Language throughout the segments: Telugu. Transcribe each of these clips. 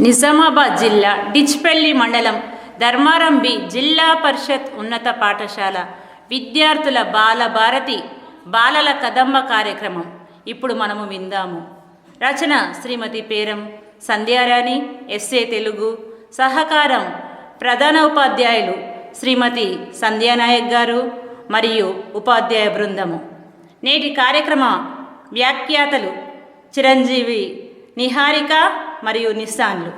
నిజామాబాద్ జిల్లా డిచ్పల్లి మండలం ధర్మారంభి జిల్లా పరిషత్ ఉన్నత పాఠశాల. విద్యార్థుల బాలభారతి బాలల కదంబ కార్యక్రమం. ఇప్పుడు మనము విందాము. రచన శ్రీమతి పేరం సంధ్యారాణి ఎస్ఏ తెలుగు. సహకారం ప్రధాన ఉపాధ్యాయులు శ్రీమతి సంధ్యానాయక్ గారు మరియు ఉపాధ్యాయ బృందము. నేటి కార్యక్రమ వ్యాఖ్యాతలు చిరంజీవి నిహారిక మరియు నిస్సాన్లు.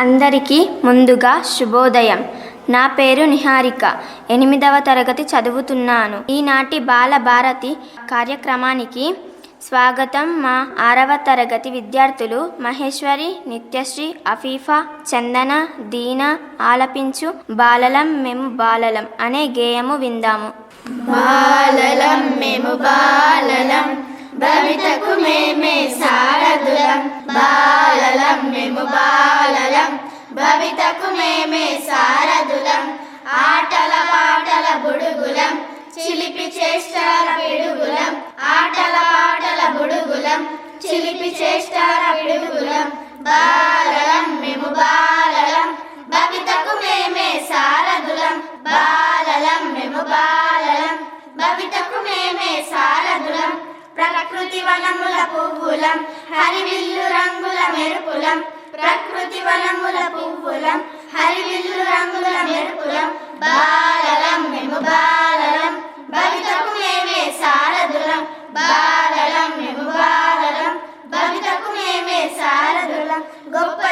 అందరికీ ముందుగా శుభోదయం. నా పేరు నిహారిక. ఎనిమిదవ తరగతి చదువుతున్నాను. ఈనాటి బాల భారతి కార్యక్రమానికి స్వాగతం మా ఆరవ తరగతి విద్యార్థులు మహేశ్వరి నిత్యశ్రీ అఫీఫా చందన దీన ఆలపించు బాలలం మేము బాలలం అనే గేయము విందాము. బాలలం మేము బాలలం. భవితకు మేమే సారథులం. బాలలం మేము బాలలం. భవితకు మేమే సారథులం. ఆటల పాటల బుడుగులం. చిలిపి చేష్టార పిడుగులం. ఆటల పాటల బుడుగులం. చిలిపి చేష్టార పిడుగులం. బాలలం మేము బాలలం. భవితకు మేమే సారథులం. బాలలం మేము బాలలం. భవితకు మేమే సారథులం. ప్రకృతి వనముల పువ్వులం హరివిల్లు రంగుల మెరుపులం. ప్రకృతి వనముల పువ్వులం హరివిల్లు రంగుల మెరుపులం. బాలలం మేము బాలలం. భవితకు మేమే సారథులం. బాలలం మేము బాలలం. భవితకు మేమే సారథులం. గొప్ప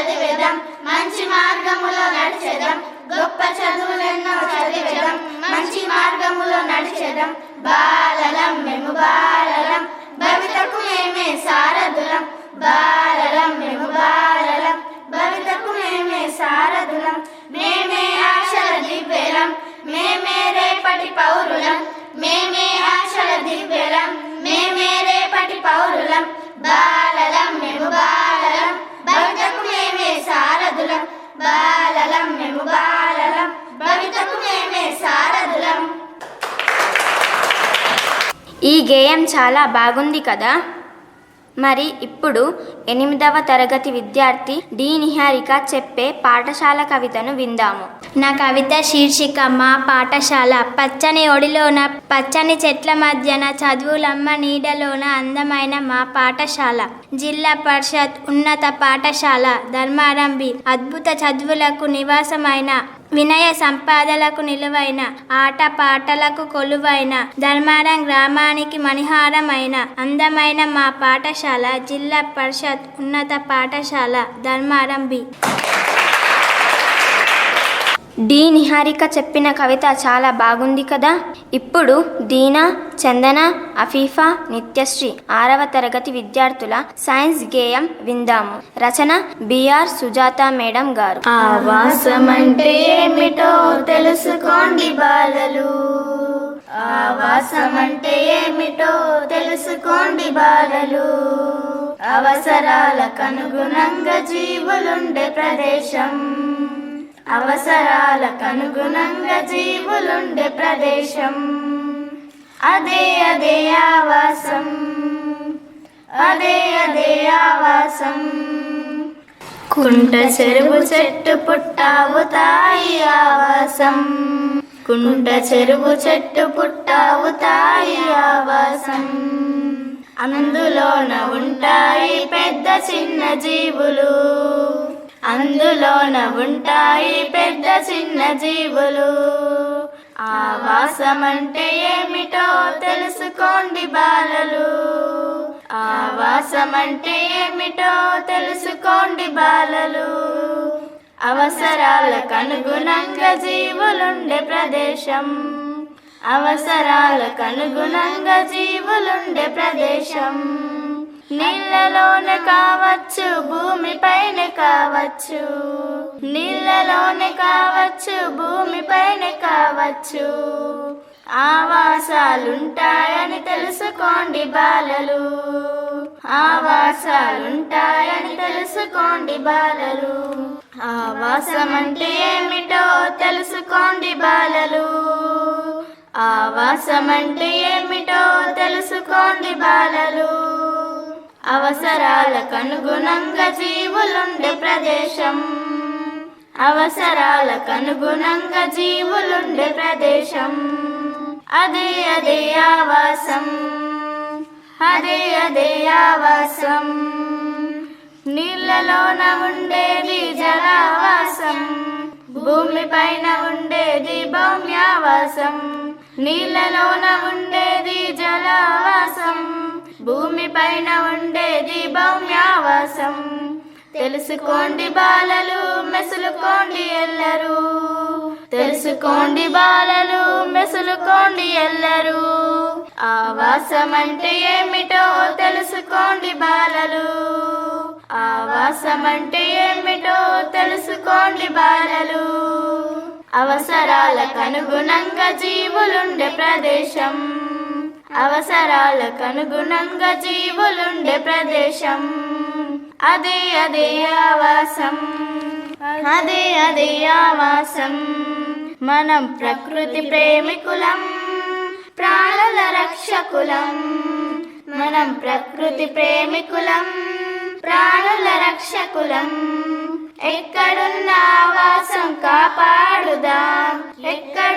చదివేదం మంచి మార్గములో నడిచేదాం గొప్ప చదువులెన్నో చదివేదం మంచి మార్గములో నడిచేదాం బాలలం మేము బాలలం. భవితకు మేమే సారథులం. బాలలం మేము బాలలం. భవితకు మేమే సారథులం. మేమే ఆశల దివ్యలం. మేమే రేపటి పౌరులం. మేమే ఆశల దివ్యలం. మేమే రేపటి పౌరులం. బాలలం మేము బాలలం. భవితకు సారథులం బాలలం మేము బాలలం. భవితకు మేమే సారథులం. ఈ గేయం చాలా బాగుంది కదా? మరి ఇప్పుడు ఎనిమిదవ తరగతి విద్యార్థి డి. నిహారిక చెప్పే పాఠశాల కవితను విందాము. నా కవిత శీర్షిక మా పాఠశాల. పచ్చని ఒడిలోన పచ్చని చెట్ల మధ్యన చదువులమ్మ నీడలోన అందమైన మా పాఠశాల. జిల్లా పరిషత్ ఉన్నత పాఠశాల ధర్మారంభి. అద్భుత చదువులకు నివాసమైన వినయ సంపాదలకు నిలువైన ఆట పాటలకు కొలువైన ధర్మారం గ్రామానికి మణిహారమైన అందమైన మా పాఠశాల జిల్లా పరిషత్ ఉన్నత పాఠశాల ధర్మారం బి. డి. నిహారిక చెప్పిన కవిత చాలా బాగుంది కదా? ఇప్పుడు దీనా చందన అఫీఫా నిత్యశ్రీ ఆరవ తరగతి విద్యార్థుల సైన్స్ గేయం విందాము. రచన బిఆర్ సుజాత మేడం గారు. ఆవాసం అంటే ఏమిటో తెలుసుకోండి బాలలు. ఆవాసం అంటే ఏమిటో తెలుసుకోండి బాలలు. అవసరాలకు అనుగుణంగా జీవులుండే ప్రదేశం. అవసరాలకనుగుణంగా జీవులుండే ప్రదేశం. అదే అదే ఆవాసం. అదే అదే ఆవాసం. కుంట చెరువు చెట్టు పుట్టావుతాయి ఆవాసం. కుంట చెరువు చెట్టు పుట్టావుతాయి ఆవాసం. అందులోన ఉంటాయి పెద్ద చిన్న జీవులు. అందులోన ఉంటాయి పెద్ద చిన్న జీవులు. ఆవాసం అంటే ఏమిటో తెలుసుకోండి బాలలు. ఆవాసం అంటే ఏమిటో తెలుసుకోండి బాలలు. అవసరాలకు అనుగుణంగా జీవులుండే ప్రదేశం. అవసరాలకు అనుగుణంగా జీవులుండే ప్రదేశం. నీళ్ళలోనే కావచ్చు భూమిపైన కావచ్చు. నీళ్ళలోనే కావచ్చు భూమిపైన కావచ్చు. ఆవాసాలుంటాయని తెలుసుకోండి బాలలు. ఆవాసాలుంటాయని తెలుసుకోండి బాలలు. ఆవాసం అంటే ఏమిటో తెలుసుకోండి బాలలు. ఆవాసం అంటే ఏమిటో తెలుసుకోండి బాలలు. అవసరాలకు అనుగుణంగా జీవులుండే ప్రదేశం. అవసరాలకు అనుగుణంగా జీవులుండే ప్రదేశం. అదే అదే ఆవాసం. అదే అదే ఆవాసం. నీళ్ళలోన ఉండేది జలావాసం భూమి పైన ఉండేది భౌమ్యావాసం నీళ్ళలోన ఉండేది జలా భూమి పైన ఉండేది భౌమ్యావాసం తెలుసుకోండి బాలలు మెసులుకోండి ఎల్లరు. తెలుసుకోండి బాలలు మెసులుకోండి ఎల్లరు. ఆవాసం అంటే ఏమిటో తెలుసుకోండి బాలలు. ఆవాసం అంటే ఏమిటో తెలుసుకోండి బాలలు. అవసరాలకు అనుగుణంగా జీవులుండే ప్రదేశం. అవసరాలకు అనుగుణంగా జీవులుండే ప్రదేశం. అదే అదే ఆవాసం. అదే అదే ఆవాసం. మనం ప్రకృతి ప్రేమికులం ప్రాణుల రక్షకులం. మనం ప్రకృతి ప్రేమికులం ప్రాణుల రక్షకులం. ఎక్కడున్న ఆవాసం కాపాడుదాం. ఎక్కడ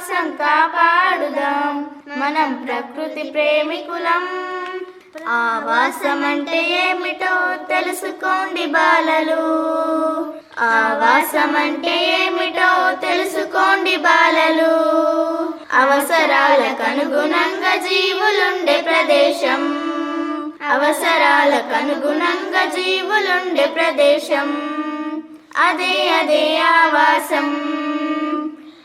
ఆవాసం కాపాడుదాం మనం ప్రకృతి ప్రేమికులం. ఆవాసం అంటే ఏమిటో తెలుసుకోండి బాలలు. ఆవాసం అంటే ఏమిటో తెలుసుకోండి బాలలు. అవసరాలకు అనుగుణంగా జీవులుండే ప్రదేశం. అవసరాలకు అనుగుణంగా జీవులుండే ప్రదేశం. అదే అదే ఆవాసం.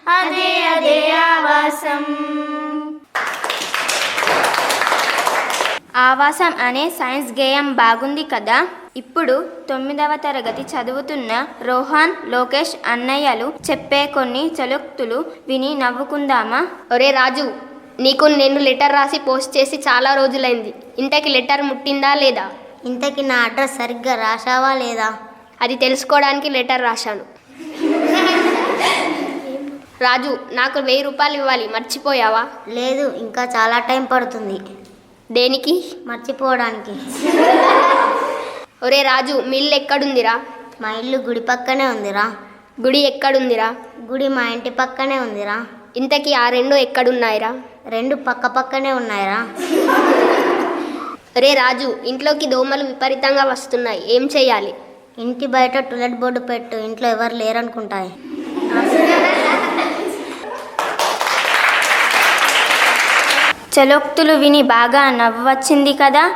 అదే అదే ఆవాసం. ఆవాసం అనే సైన్స్ గేయం బాగుంది కదా? ఇప్పుడు తొమ్మిదవ తరగతి చదువుతున్న రోహాన్ లోకేష్ అన్నయ్యలు చెప్పే కొన్ని చలుక్తులు విని నవ్వుకుందామా? ఒరే రాజు నీకు నేను లెటర్ రాసి పోస్ట్ చేసి చాలా రోజులైంది. ఇంతకి లెటర్ ముట్టిందా లేదా? ఇంతకి నా అడ్రస్ సరిగ్గా రాశావా లేదా? అది తెలుసుకోవడానికి లెటర్ రాశాను. రాజు నాకు వెయ్యి రూపాయలు ఇవ్వాలి మర్చిపోయావా? లేదు ఇంకా చాలా టైం పడుతుంది. దేనికి? మర్చిపోవడానికి. ఒరే రాజు మిల్లు ఎక్కడుందిరా? మా ఇల్లు గుడి పక్కనే ఉందిరా. గుడి ఎక్కడుందిరా? గుడి మా ఇంటి పక్కనే ఉందిరా. ఇంతకీ ఆ రెండు ఎక్కడున్నాయిరా? రెండు పక్క పక్కనే ఉన్నాయిరా. ఒరే రాజు ఇంట్లోకి దోమలు విపరీతంగా వస్తున్నాయి ఏం చేయాలి? ఇంటి బయట టులెట్ బోర్డు పెట్టు ఇంట్లో ఎవరు లేరనుకుంటాయి. చలోక్తులు విని బాగా నవ్వొచ్చింది కదా?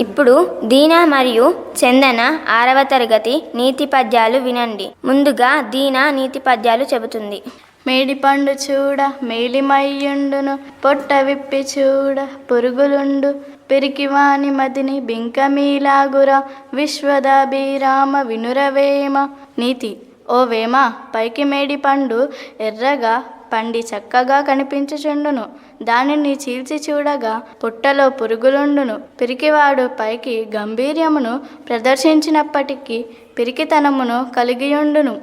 ఇప్పుడు దీనా మరియు చందన ఆరవ తరగతి నీతి పద్యాలు వినండి. ముందుగా దీనా నీతి పద్యాలు చెబుతుంది. మేడిపండు చూడ మేలిమయ్యుండును పొట్ట విప్పి చూడ పురుగులుండు పెరికివాని మదిని బింకమీలాగుర విశ్వదాభిరామ వినురవేమ నీతి. ఓ వేమ పైకి మేడి పండు ఎర్రగా పండి చక్కగా కనిపించుచుండును. దానిని చీల్చి చూడగా పుట్టలో పురుగులుండును. పిరికివాడు పైకి గంభీర్యమును ప్రదర్శించినప్పటికీ పిరికితనమును కలిగియుండును.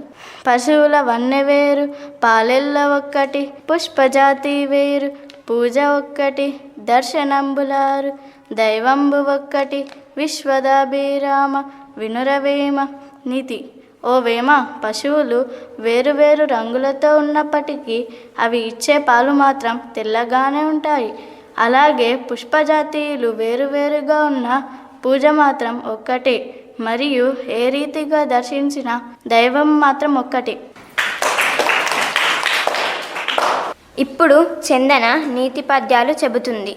పశువుల వన్నె వేరు పాలెల్ల ఒక్కటి పుష్పజాతి వేరు పూజ ఒక్కటి దర్శనంబులారు దైవంబు ఒక్కటి విశ్వదాభిరామ వినురవేమ నితి. ఓ వేమ పశువులు వేరువేరు రంగులతో ఉన్నప్పటికీ అవి ఇచ్చే పాలు మాత్రం తెల్లగానే ఉంటాయి. అలాగే పుష్పజాతీయులు వేరువేరుగా ఉన్న పూజ మాత్రం ఒక్కటే మరియు ఏ రీతిగా దర్శించిన దైవం మాత్రం ఒక్కటే. ఇప్పుడు చందన నీతి పద్యాలు చెబుతుంది.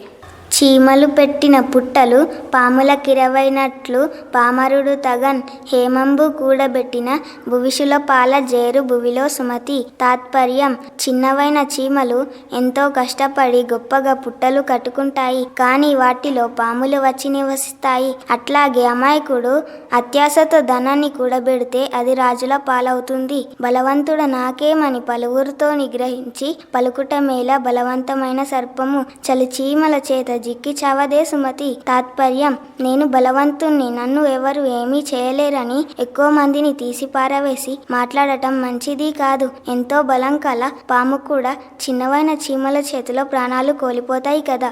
చీమలు పెట్టిన పుట్టలు పాముల కిరవైనట్లు పామరుడు తగన్ హేమంబు కూడబెట్టిన భువిషుల పాల జేరు భువిలో సుమతి. తాత్పర్యం చిన్నవైన చీమలు ఎంతో కష్టపడి గొప్పగా పుట్టలు కట్టుకుంటాయి. కానీ వాటిలో పాములు వచ్చి నివసిస్తాయి. అట్లాగే అమాయకుడు అత్యాశతో ధనాన్ని కూడబెడితే అది రాజుల పాలవుతుంది. బలవంతుడు నాకేమని పలువురితో నిగ్రహించి పలుకుట మేల బలవంతమైన సర్పము చలి చీమల చేత జిక్కి చావదే సుమతి తాత్పర్యం నేను బలవంతుణ్ణి నన్ను ఎవరు ఏమీ చేయలేరని ఎక్కువ మందిని తీసి పారవేసి మాట్లాడటం మంచిది కాదు. ఎంతో బలం కల పాము కూడా చిన్నవైన చీమల చేతిలో ప్రాణాలు కోల్పోతాయి కదా.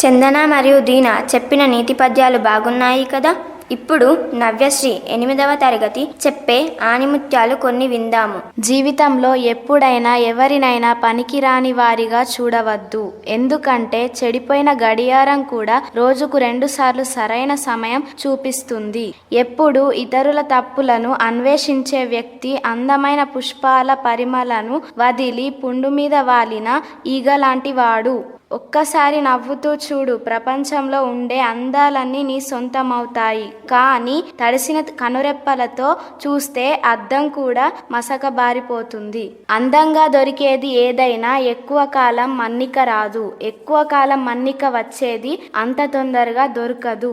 చందన మరియు దీన చెప్పిన నీతి పద్యాలు బాగున్నాయి కదా? ఇప్పుడు నవ్యశ్రీ ఎనిమిదవ తరగతి చెప్పే ఆనిముత్యాలు కొన్ని విందాము. జీవితంలో ఎప్పుడైనా ఎవరినైనా పనికిరాని వారిగా చూడవద్దు. ఎందుకంటే చెడిపోయిన గడియారం కూడా రోజుకు రెండుసార్లు సరైన సమయం చూపిస్తుంది. ఎప్పుడు ఇతరుల తప్పులను అన్వేషించే వ్యక్తి అందమైన పుష్పాల పరిమళను వదిలి పుండు మీద వాలిన ఈగలాంటి వాడు ఒక్కసారి నవ్వుతూ చూడు ప్రపంచంలో ఉండే అందాలన్నీ నీ సొంతమవుతాయి. కానీ తడిసిన కనురెప్పలతో చూస్తే అద్దం కూడా మసకబారిపోతుంది. అందంగా దొరికేది ఏదైనా ఎక్కువ కాలం మన్నిక రాదు. ఎక్కువ కాలం మన్నిక వచ్చేది అంత తొందరగా దొరకదు.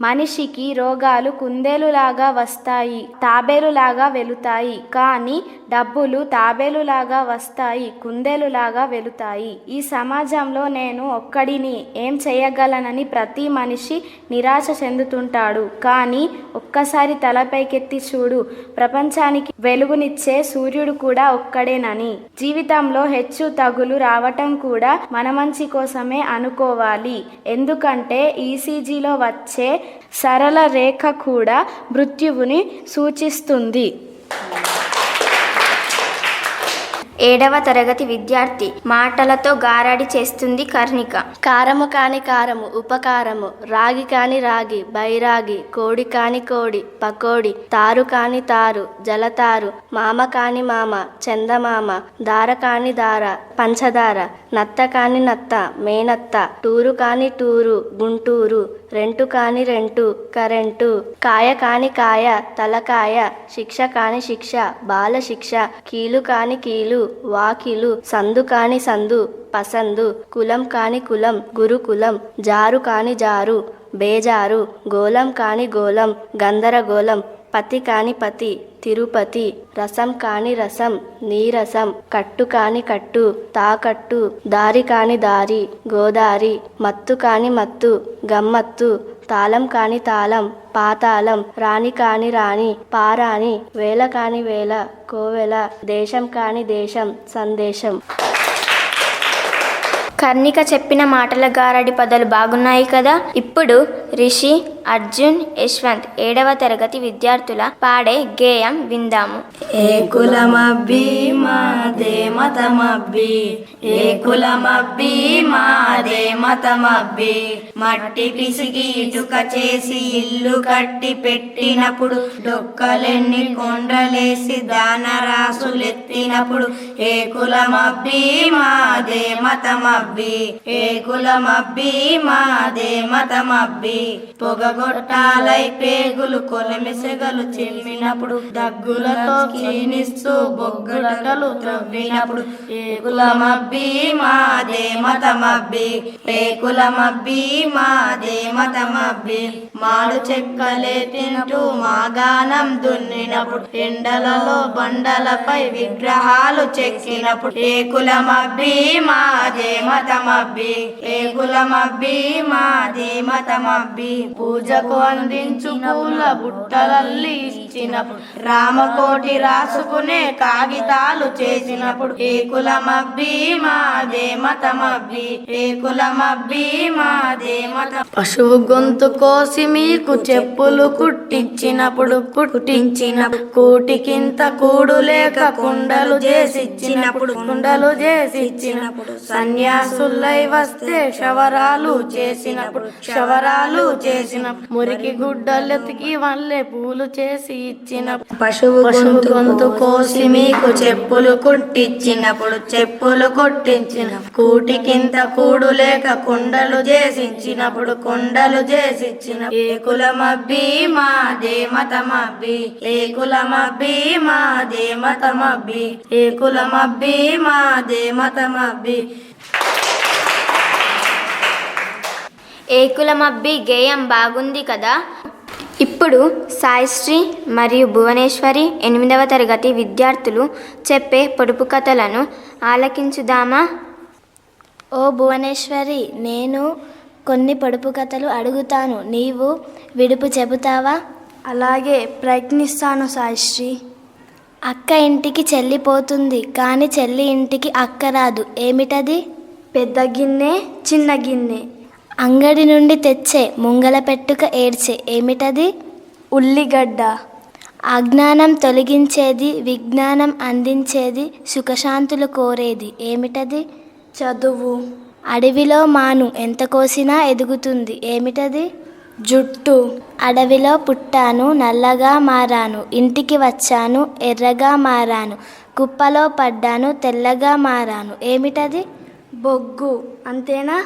మనిషికి రోగాలు కుందేలులాగా వస్తాయి తాబేలులాగా వెలుతాయి కానీ డబ్బులు తాబేలులాగా వస్తాయి కుందేలులాగా వెలుతాయి ఈ సమాజంలో నేను ఒక్కడిని ఏం చేయగలనని ప్రతి మనిషి నిరాశ చెందుతుంటాడు. కానీ ఒక్కసారి తలపైకెత్తి చూడు ప్రపంచానికి వెలుగునిచ్చే సూర్యుడు కూడా ఒక్కడేనని. జీవితంలో హెచ్చు తగులు రావటం కూడా మన మంచి కోసమే అనుకోవాలి. ఎందుకంటే ఈసీజీలో వచ్చే సరళ రేఖ కూడా మృత్యువుని సూచిస్తుంది. ఏడవ తరగతి విద్యార్థి మాటలతో గారాడి చేస్తుంది కర్ణిక. కారము కాని కారము ఉపకారము రాగి కాని రాగి బైరాగి కోడి కాని కోడి పకోడి తారు కాని తారు జలతారు మామ కాని మామ చందమామ దార కాని దార పంచదార నత్త కాని నత్త మేనత్త టూరు కాని టూరు గుంటూరు రెంటు కాని రెంటు కరెంటు. కాయ కాని కాయ తలకాయ శిక్ష కాని శిక్ష బాల శిక్ష కీలు కాని కీలు వాకిలు సందు కాని సందు పసందు కులం కాని కులం గురుకులం జారు కాని జారు బేజారు గోలం కాని గోలం గందరగోళం పతి కాని పతి. తిరుపతి. రసం కాని రసం నీరసం. కట్టు కాని కట్టు తాకట్టు దారి కాని దారి గోదారి. మత్తు కాని మత్తు గమ్మత్తు. తాళం కాని తాళం పాతాళం. రాణి కాని రాణి పారాణి. వేల కాని వేల కోవెల. దేశం కాని దేశం సందేశం. కర్ణిక చెప్పిన మాటల గారడి పదాలు బాగున్నాయి కదా? ఇప్పుడు రిషి అర్జున్ యశ్వంత్ ఏడవ తరగతి విద్యార్థుల పాడే గేయం విందాము. ఏ కులమబ్బి మాదే మతమబ్బి ఏ కులమబ్బి మాదే మతమబ్బి. మట్టి పిసికి ఇటుక చేసి ఇల్లు కట్టి పెట్టినప్పుడు డొక్కలెన్ని కొండలేసి దానరాసులెత్తినప్పుడు ఏ కులమబ్బి మాదే మతమబ్బి ఏ కులమబ్బి మాదే మతమబ్బి. పొగగొట్టాలై పేగులు కొలమిసెగలు చిమ్మినప్పుడు దగ్గులతో క్షీణిస్తూ బొగ్గటలు త్రవ్వినప్పుడు ఏ కులమబ్బి మాదే మతమబ్బి ఏ కులమబ్బి మాదే మతమబ్బి. మాడు చెక్కలే తింటూ మాగానం దున్నినప్పుడు ఎండలలో బండలపై విగ్రహాలు ఎక్కినప్పుడు ఏ కులమబ్బి మాదే మతమబ్బి. ఏ కులమబ్బి మాదే మతమబ్బి. పూజకు అందించు పూల బుట్టలల్లి ఇచ్చినప్పుడు రామకోటి రాసుకునే కాగితాలు చేసినప్పుడు ఏ కులమబ్బి మాదే మతమబ్బి. ఏ కులమబ్బి మాదే మత. పశువు గొంతు కోసి మీకు చెప్పులు కుట్టించినప్పుడు పుట్టించిన కూటికింత కూడు లేక కుండలు చేసి చేసిచ్చినప్పుడు కుండలు చేసిచ్చినప్పుడు సన్యాసులై వస్తే శవరాలు చేసినప్పుడు శవరాలు చేసిన మురికి గుడ్డలెతికి వల్లే పూలు చేసి ఇచ్చిన పశువు గొంతు కోసి మీకు చెప్పులు కుట్టించినప్పుడు చెప్పులు కొట్టించిన కూటికింత కూడు లేక కుండలు చేసిచ్చినప్పుడు కుండలు చేసిచ్చిన ఏ కులమబ్బి మాదే మతమబ్బి ఏ కులమబ్బి మాదే మతమబ్బి ఏ కులమబ్బి మాదే మతమబ్బి. ఏకులమబ్బి గేయం బాగుంది కదా? ఇప్పుడు సాయిశ్రీ మరియు భువనేశ్వరి ఎనిమిదవ తరగతి విద్యార్థులు చెప్పే పొడుపు కథలను ఆలకించుదామా? ఓ భువనేశ్వరి నేను కొన్ని పొడుపు కథలు అడుగుతాను. నీవు విడుపు చెబుతావా? అలాగే ప్రయత్నిస్తాను సాయిశ్రీ. అక్క ఇంటికి చెల్లి పోతుంది కానీ చెల్లి ఇంటికి అక్క రాదు. ఏమిటది? పెద్ద గిన్నె చిన్న గిన్నె. అంగడి నుండి తెచ్చే ముంగల పెట్టుక ఏడ్చే. ఏమిటది? ఉల్లిగడ్డ. అజ్ఞానం తొలగించేది విజ్ఞానం అందించేది సుఖశాంతులు కోరేది. ఏమిటది? చదువు. అడవిలో మాను ఎంత కోసినా ఎదుగుతుంది. ఏమిటది? జుట్టు అడవిలో పుట్టాను నల్లగా మారాను ఇంటికి వచ్చాను ఎర్రగా మారాను కుప్పలో పడ్డాను తెల్లగా మారాను. ఏమిటది? బొగ్గు. అంతేనా?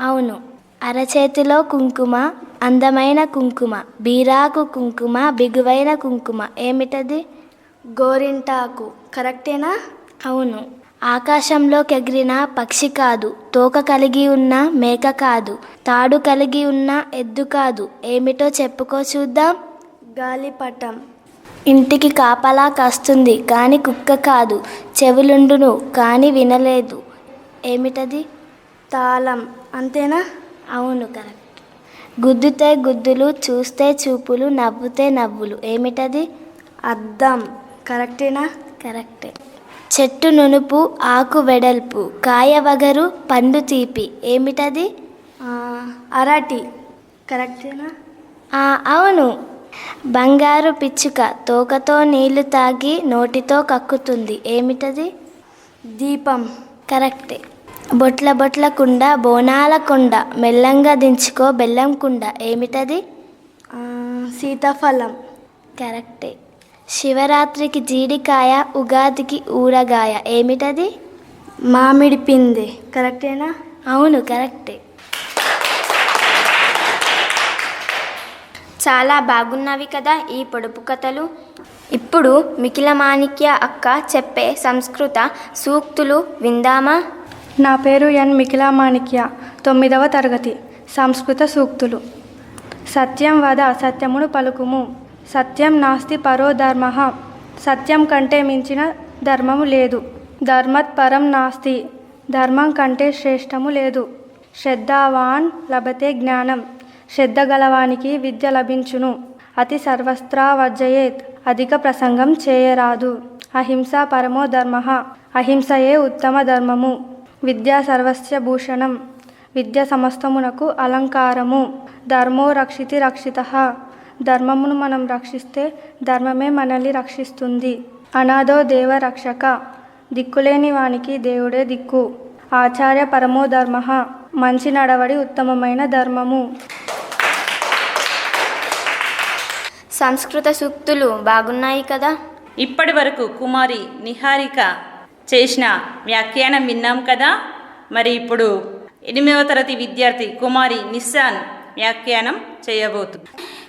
అవును. అరచేతిలో కుంకుమ అందమైన కుంకుమ బీరాకు కుంకుమ బిగువైన కుంకుమ. ఏమిటది? గోరింటాకు. కరెక్టేనా? అవును. ఆకాశంలోకెగిరిన పక్షి కాదు తోక కలిగి ఉన్న మేక కాదు తాడు కలిగి ఉన్న ఎద్దు కాదు. ఏమిటో చెప్పుకో చూద్దాం. గాలిపటం. ఇంటికి కాపలా కాస్తుంది కానీ కుక్క కాదు చెవులుండును కానీ వినలేదు. ఏమిటది? తాళం. అంతేనా? అవును కరెక్ట్. గుద్దుతే గుద్దులు చూస్తే చూపులు నవ్వుతే నవ్వులు. ఏమిటది? అద్దం. కరెక్టేనా? కరెక్టే. చెట్టు నునుపు ఆకు వెడల్పు కాయ వగరు పండు తీపి. ఏమిటది? అరటి. కరెక్టేనా? అవును. బంగారు పిచ్చుక తోకతో నీళ్ళు తాగి నోటితో కక్కుతుంది. ఏమిటది? దీపం. కరెక్టే. బొట్ల బొట్ల కుండ బోనాల కుండ మెల్లంగా దించుకో బెల్లం కుండ. ఏమిటది? సీతాఫలం. కరెక్టే. శివరాత్రికి జీడికాయ ఉగాదికి ఊరగాయ. ఏమిటది? మామిడి పిందె. కరెక్టేనా? అవును కరెక్టే. చాలా బాగున్నవి కదా ఈ పొడుపు కథలు. ఇప్పుడు మికిల మాణిక్య అక్క చెప్పే సంస్కృత సూక్తులు విందామా? నా పేరు ఎన్ మిఖిలామాణిక్య తొమ్మిదవ తరగతి. సంస్కృత సూక్తులు. సత్యం వద సత్యమును పలుకుము. సత్యం నాస్తి పరో ధర్మ. సత్యం కంటే మించిన ధర్మము లేదు. ధర్మత్ పరం నాస్తి. ధర్మం కంటే శ్రేష్టము లేదు. శ్రద్ధావాన్ లభతే జ్ఞానం. శ్రద్ధ గలవానికి విద్య లభించును. అతి సర్వస్త్రా వర్జయేత్ అధిక ప్రసంగం చేయరాదు. అహింస పరమో ధర్మ. అహింసయే ఉత్తమ ధర్మము. విద్యా సర్వస్య భూషణం. విద్య సమస్తమునకు అలంకారము. ధర్మో రక్షితి రక్షిత. ధర్మమును మనం రక్షిస్తే ధర్మమే మనల్ని రక్షిస్తుంది. అనాథో దేవ రక్షక దిక్కులేని వానికి దేవుడే దిక్కు. ఆచార్య పరమో ధర్మ. మంచి నడవడి ఉత్తమమైన ధర్మము. సంస్కృత సూక్తులు బాగున్నాయి కదా? ఇప్పటి వరకు కుమారి నిహారిక చేసిన వ్యాఖ్యానం విన్నాం కదా? మరి ఇప్పుడు ఎనిమిదవ తరగతి విద్యార్థి కుమారి నిస్సాన్ వ్యాఖ్యానం చేయబోతుంది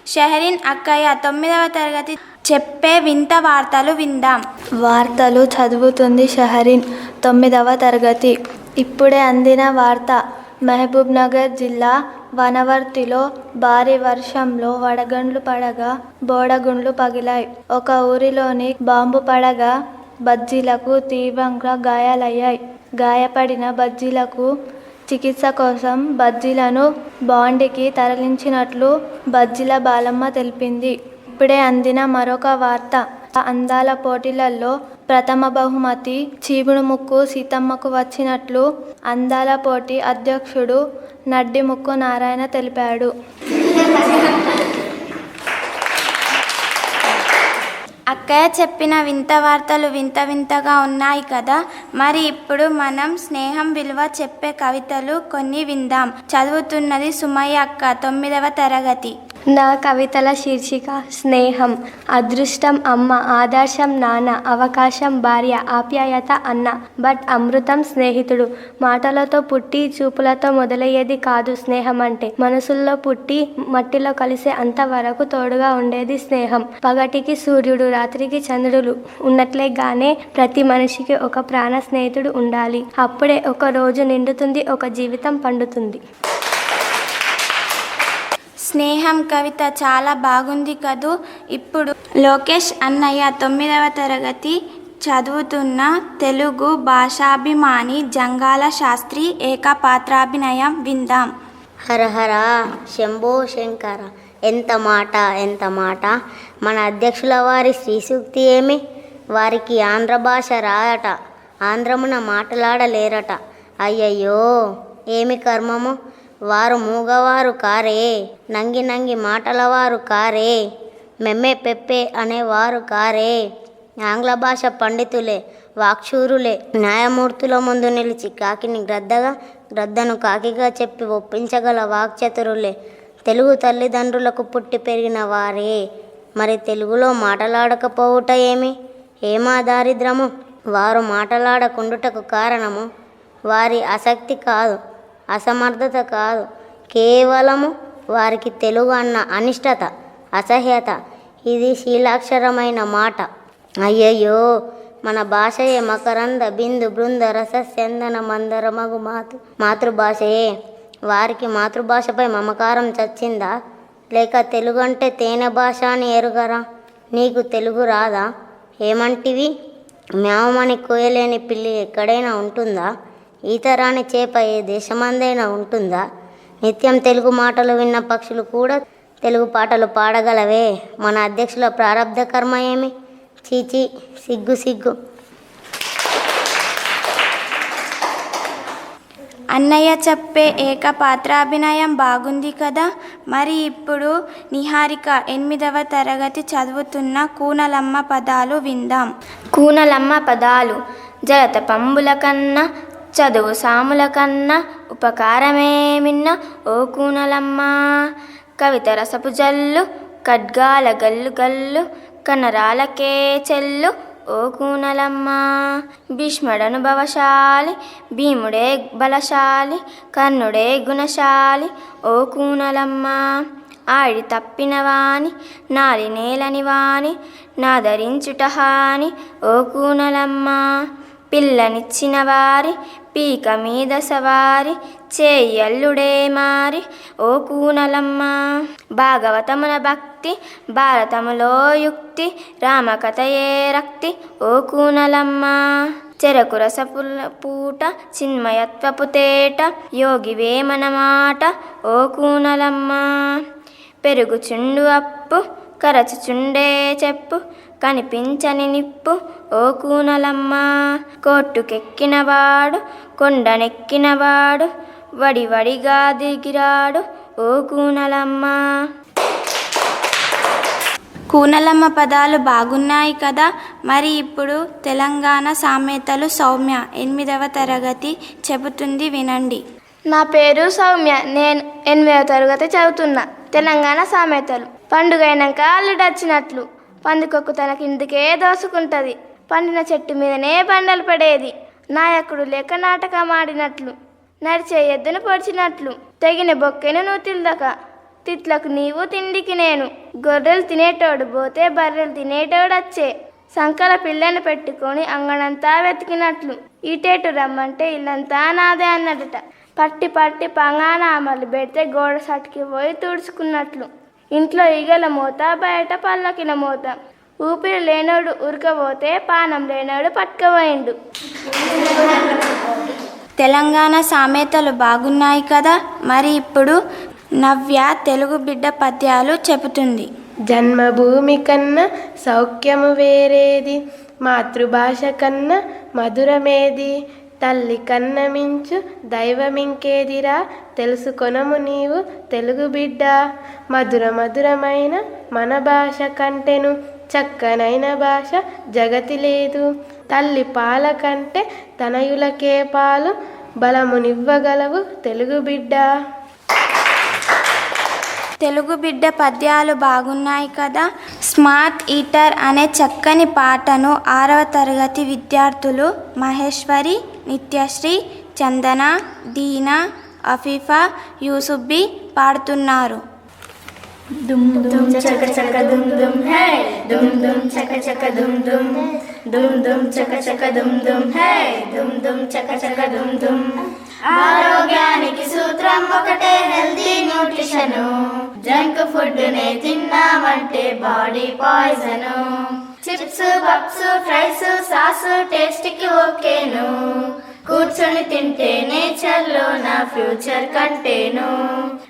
షహరిన్ అక్కయ్య తొమ్మిదవ తరగతి చెప్పే వింత వార్తలు విందాం. వార్తలు చదువుతుంది షహరీన్ తొమ్మిదవ తరగతి. ఇప్పుడే అందిన వార్త మహబూబ్ నగర్ జిల్లా వనవర్తిలో భారీ వర్షంలో వడగండ్లు పడగా బోడగుండ్లు పగిలాయి. ఒక ఊరిలోని బాంబు పడగా బజ్జీలకు తీవ్రంగా గాయాలయ్యాయి. గాయపడిన బజ్జీలకు చికిత్స కోసం బజ్జీలను బాండికి తరలించినట్లు బజ్జీల బాలమ్మ తెలిపింది. ఇప్పుడే అందిన మరొక వార్త. అందాల పోటీలలో ప్రథమ బహుమతి చీవుడు ముక్కు సీతమ్మకు వచ్చినట్లు అందాల పోటీ అధ్యక్షుడు నడ్డిముక్కు నారాయణ తెలిపాడు. అక్కయ్య చెప్పిన వింత వార్తలు వింత వింతగా ఉన్నాయి కదా. మరి ఇప్పుడు మనం స్నేహం విలువ చెప్పే కవితలు కొన్ని విందాం. చదువుతున్నది సుమయ్య అక్క తొమ్మిదవ తరగతి. నా కవితల శీర్షిక స్నేహం అదృష్టం అమ్మ ఆదర్శం నాన్న అవకాశం భార్య ఆప్యాయత అన్న. బట్ అమృతం స్నేహితుడు. మాటలతో పుట్టి చూపులతో మొదలయ్యేది కాదు స్నేహం అంటే. మనసుల్లో పుట్టి మట్టిలో కలిసే అంతవరకు తోడుగా ఉండేది స్నేహం. పగటికి సూర్యుడు రాత్రికి చంద్రుడు ఉన్నట్లే గానే ప్రతి మనిషికి ఒక ప్రాణ స్నేహితుడు ఉండాలి. అప్పుడే ఒక రోజు నిండుతుంది ఒక జీవితం పండుతుంది. స్నేహం కవిత చాలా బాగుంది కదూ. ఇప్పుడు లోకేష్ అన్నయ్య తొమ్మిదవ తరగతి చదువుతున్న తెలుగు భాషాభిమాని జంగాల శాస్త్రి ఏకపాత్రాభినయం విందాం. హరహర శంభో శంకర. ఎంత మాట ఎంత మాట. మన అధ్యక్షుల వారి శ్రీసూక్తి ఏమి? వారికి ఆంధ్ర భాష రాయట ఆంధ్రమున మాట్లాడలేరట. అయ్యయ్యో ఏమి కర్మము? వారు మూగవారు కారే నంగి నంగి మాటలవారు కారే మెమ్మె పెప్పే అనేవారు కారే. ఆంగ్ల భాష పండితులే వాక్షూరులే. న్యాయమూర్తుల ముందు నిలిచి కాకిని గ్రద్దగా గ్రద్దను కాకిగా చెప్పి ఒప్పించగల వాక్చతురులే. తెలుగు తల్లిదండ్రులకు పుట్టి పెరిగిన వారే. మరి తెలుగులో మాటలాడకపోవుట ఏమి? ఏమా దారిద్రము? వారు మాటలాడకుండుటకు కారణము? వారి ఆసక్తి కాదు అసమర్థత కాదు. కేవలము వారికి తెలుగు అన్న అనిష్టత అసహ్యత ఇది శీలాక్షరమైన మాట. అయ్యయ్యో! మన భాషయే మకరంద బిందు బృంద రస చందన మందర మగు మాతృ మాతృభాషయే. వారికి మాతృభాషపై మమకారం చచ్చిందా? లేక తెలుగు అంటే తేనె భాష అని ఎరుగరా? నీకు తెలుగు రాదా? ఏమంటివి? మ్యావమని కోయలేని పిల్లి ఎక్కడైనా ఉంటుందా? ఈతరాని చేప ఏ దేశమందైనా ఉంటుందా? నిత్యం తెలుగు మాటలు విన్న పక్షులు కూడా తెలుగు పాటలు పాడగలవే. మన అధ్యక్షుల ప్రారంధ కర్మ ఏమి? చీచి సిగ్గు సిగ్గు. అన్నయ్య చెప్పే ఏక పాత్రాభినయం బాగుంది కదా? మరి ఇప్పుడు నిహారిక ఎనిమిదవ తరగతి చదువుతున్న కూనలమ్మ పదాలు విందాం. కూనలమ్మ పదాలు జలత పంబుల కన్నా చదువు సాముల కన్నా ఉపకారమేమిన్న? ఓ కూనలమ్మ కవిత రసపు జల్లు ఖడ్గాల గల్లు గల్లు కనరాలకే చెల్లు ఓ కూనలమ్మ భీష్ముడనుభవశాలి భీముడే బలశాలి కర్ణుడే గుణశాలి. ఓ కూనలమ్మ ఆడి తప్పినవాని నాలి నేలని వాని నాదరించుట హాని. ఓ కూనలమ్మ పిల్లనిచ్చిన వారి పీక మీద సవారి చేయల్లుడే మారి ఓ కూనలమ్మ. భాగవతమున భక్తి భారతములో యుక్తి రామకథయే రక్తి ఓ కూనలమ్మ. చెరకు రసపుల పూట చిన్మయత్వపు తేట యోగి వేమన మాట ఓ కూనలమ్మ. పెరుగుచుండు అప్పు కరచుచుండే చెప్పు కనిపించని నిప్పు ఓ కూనలమ్మ. కోట్టుకెక్కినవాడు కొండనెక్కినవాడు వడి వడిగా దిగిరాడు ఓ కూనలమ్మ. కూనలమ్మ పదాలు బాగున్నాయి కదా మరి ఇప్పుడు తెలంగాణ సామెతలు సౌమ్య. ఎనిమిదవ తరగతి చెబుతుంది వినండి. నా పేరు సౌమ్య నేను ఎనిమిదవ తరగతి చదువుతున్నా తెలంగాణ సామెతలు. పండుగైనాక అల్లుడొచ్చినట్లు పందికొక్కు తన కిందికే దోసుకుంటది. పండిన చెట్టు మీదనే బండలు పడేది. నాయకుడు లేక నాటకం ఆడినట్లు నడిచే ఎద్దును పొడిచినట్లు తెగిన బొక్కెను నువ్వు తిల్దక తిట్లకు నీవు తిండికి నేను. గొర్రెలు తినేటోడు పోతే బర్రెలు తినేటోడు వచ్చే సంకల పిల్లని పెట్టుకొని అంగనంతా వెతికినట్లు ఇటేటు రమ్మంటే ఇల్లంతా నాదే అన్నట పట్టి పట్టి పంగానామలు పెడితే గోడ సటికి పోయి తుడుచుకున్నట్లు. ఇంట్లో ఈగల మూత బయట పల్లకిన మూత. ఊపిరి లేనోడు ఉరకపోతే పానం లేనోడు పట్టుకపోయిండు. తెలంగాణ సామెతలు బాగున్నాయి కదా మరి ఇప్పుడు నవ్య తెలుగు బిడ్డ పద్యాలు చెబుతుంది. జన్మభూమి కన్నా సౌఖ్యము వేరేది మాతృభాష కన్నా మధురమేది తల్లి కన్నమించు దైవమింకేదిరా? తెలుసుకొనము నీవు తెలుగు బిడ్డ. మధుర మధురమైన మన భాష కంటెను చక్కనైన భాష జగతి లేదు. తల్లి పాల కంటే తనయులకే పాలు బలమునివ్వగలవు తెలుగు బిడ్డ. తెలుగు బిడ్డ పద్యాలు బాగున్నాయి కదా? స్మార్ట్ ఈటర్ అనే చక్కని పాటను ఆరవ తరగతి విద్యార్థులు మహేశ్వరి నిత్యశ్రీ చందన దీనా అఫీఫా యూసుబ్బి పాడుతున్నారు. దుమ్ దుమ్ చక చక దుమ్ దుమ్ హే దుమ్ దుమ్ చక చక దుమ్ దుమ్ దుమ్ దుమ్ చక చక దుమ్ దుమ్ హే దుమ్ దుమ్ చక చక దుమ్ దుమ్. ఆరోగ్యానికి సూత్రం ఒకటే హెల్తీ న్యూట్రిషన్ జంక్ ఫుడ్ నే తిన్నామంటే body poison chips puffs fries sauce టేస్ట్కి ఓకేను. కూర్చొని తింటే నేచర్లో నా ఫ్యూచర్ కంటేను.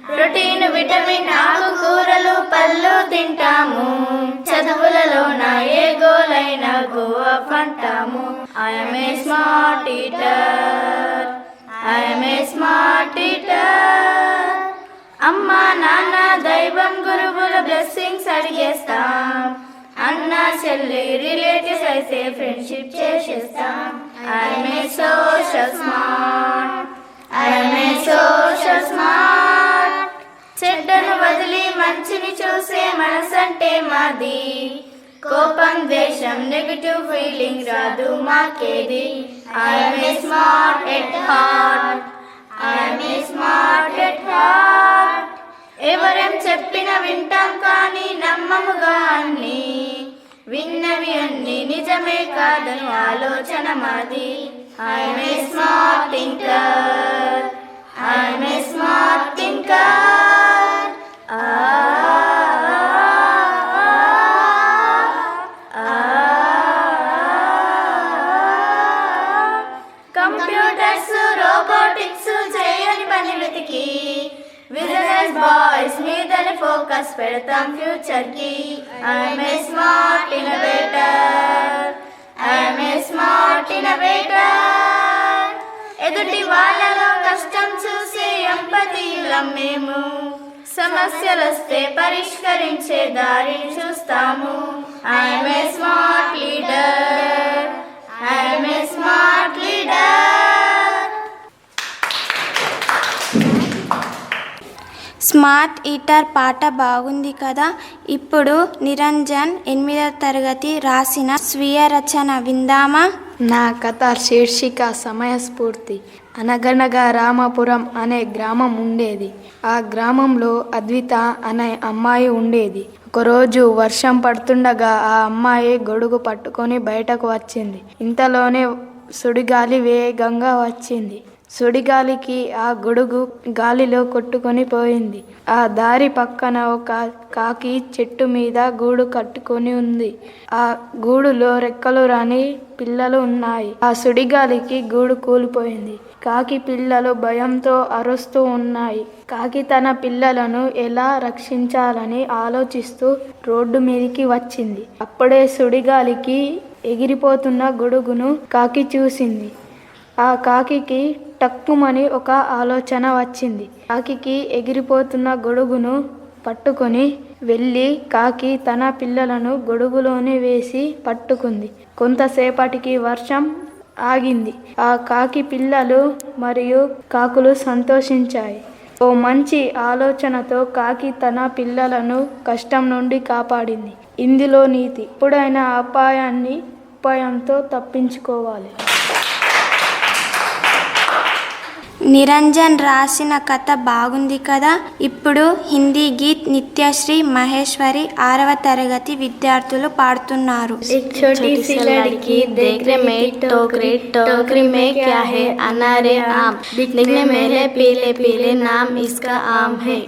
ప్రోటీన్ విటమిన్ ఆకుకూరలు పళ్ళు తింటాము. చదువులలో నా ఏ గోలైనా గో అప్ అంటాము. I'm a smart eater I'm a smart teacher అమ్మ నాన్న దైవం గురువుల బ్లెస్సింగ్స్ అడిగేస్తాం. అన్న చెల్లి రిలేటివ్స్ అయితే ఫ్రెండ్షిప్ చేసేస్తాం. I'm a social smart I'm a social smart చెడ్డను వదిలి మంచిని చూసే మనసంటే మాది. కోపం ద్వేషం నెగటివ్ ఫీలింగ్ రాదు మాకేది. I'm a smart at heart I'm a smart at heart ఎవరేం చెప్పిన వింటాం కానీ నమ్మముగా అన్ని విన్నవి అన్ని నిజమే కాదని ఆలోచన మాది. I'm a smart thinker I'm a smart thinker eater పాట బాగుంది కదా? ఇప్పుడు నిరంజన్ ఎనిమిదవ తరగతి రాసిన స్వీయ రచన విందామా? నా కథ శీర్షిక సమయస్ఫూర్తి. అనగనగా రామపురం అనే గ్రామం ఉండేది. ఆ గ్రామంలో అద్విత అనే అమ్మాయి ఉండేది. ఒకరోజు వర్షం పడుతుండగా ఆ అమ్మాయి గొడుగు పట్టుకొని బయటకు వచ్చింది. ఇంతలోనే సుడిగాలి వేగంగా వచ్చింది. సుడిగాలికి ఆ గొడుగు గాలిలో కొట్టుకొని పోయింది. ఆ దారి పక్కన ఒక కాకి చెట్టు మీద గూడు కట్టుకొని ఉంది. ఆ గూడులో రెక్కలు రాని పిల్లలు ఉన్నాయి. ఆ సుడిగాలికి గూడు కూలిపోయింది. కాకి పిల్లలు భయంతో అరుస్తూ ఉన్నాయి. కాకి తన పిల్లలను ఎలా రక్షించాలని ఆలోచిస్తూ రోడ్డు మీదికి వచ్చింది. అప్పుడే సుడిగాలికి ఎగిరిపోతున్న గొడుగును కాకి చూసింది. ఆ కాకికి టక్కుమని ఒక ఆలోచన వచ్చింది. కాకికి ఎగిరిపోతున్న గొడుగును పట్టుకొని వెళ్ళి కాకి తన పిల్లలను గొడుగులోనే వేసి పట్టుకుంది. కొంతసేపటికి వర్షం ఆగింది. ఆ కాకి పిల్లలు మరియు కాకులు సంతోషించాయి. ఓ మంచి ఆలోచనతో కాకి తన పిల్లలను కష్టం నుండి కాపాడింది. ఇందులో నీతి. ఎప్పుడైనా అపాయాన్ని ఉపాయంతో తప్పించుకోవాలి. నిరంజన్ రాసిన కథ బాగుంది కదా ఇప్పుడు హిందీ గీత్ నిత్యశ్రీ మహేశ్వరి ఆరవ తరగతి విద్యార్థులు పాడుతున్నారు एक छोटी सी लड़की देखने में टोकरी टोकरी में क्या है अनारे आम दिखने में है पीले पीले नाम इसका आम है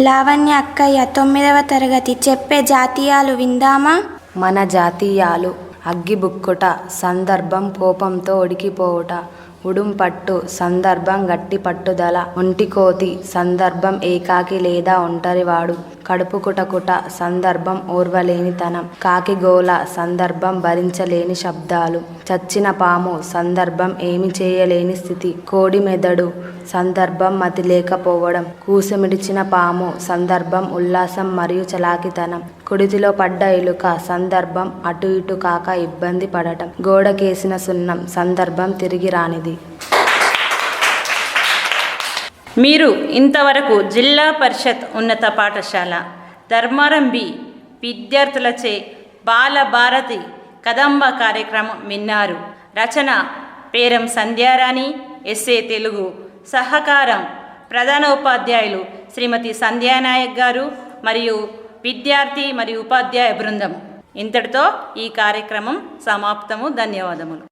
లావణ్య అక్కయ్య తొమ్మిదవ తరగతి చెప్పే జాతీయాలు విందామా మన జాతీయాలు అగ్గిబుక్కుట సందర్భం కోపంతో ఉడికిపోవుట ఉడుంపట్టు సందర్భం గట్టి పట్టుదల ఒంటికోతి సందర్భం ఏకాకి లేదా ఒంటరివాడు. కడుపు కుటకుట సందర్భం ఓర్వలేనితనం. కాకిగోల సందర్భం భరించలేని శబ్దాలు. చచ్చిన పాము సందర్భం ఏమి చేయలేని స్థితి. కోడి మెదడు సందర్భం మతి లేకపోవడం కూసమిడిచిన పాము సందర్భం ఉల్లాసం మరియు చలాకితనం. కుడితిలో పడ్డ ఎలుక సందర్భం అటు ఇటు కాక ఇబ్బంది పడటం. గోడకేసిన సున్నం సందర్భం తిరిగి రానిది. మీరు ఇంతవరకు జిల్లా పరిషత్ ఉన్నత పాఠశాల ధర్మారం బి విద్యార్థులచే బాలభారతి కదంబ కార్యక్రమం విన్నారు. రచన పేరం సంధ్యారాణి ఎస్ఏ తెలుగు. సహకారం ప్రధాన ఉపాధ్యాయులు శ్రీమతి సంధ్యానాయక్ గారు మరియు విద్యార్థి మరియు ఉపాధ్యాయ బృందం. ఇంతటితో ఈ కార్యక్రమం సమాప్తము. ధన్యవాదములు.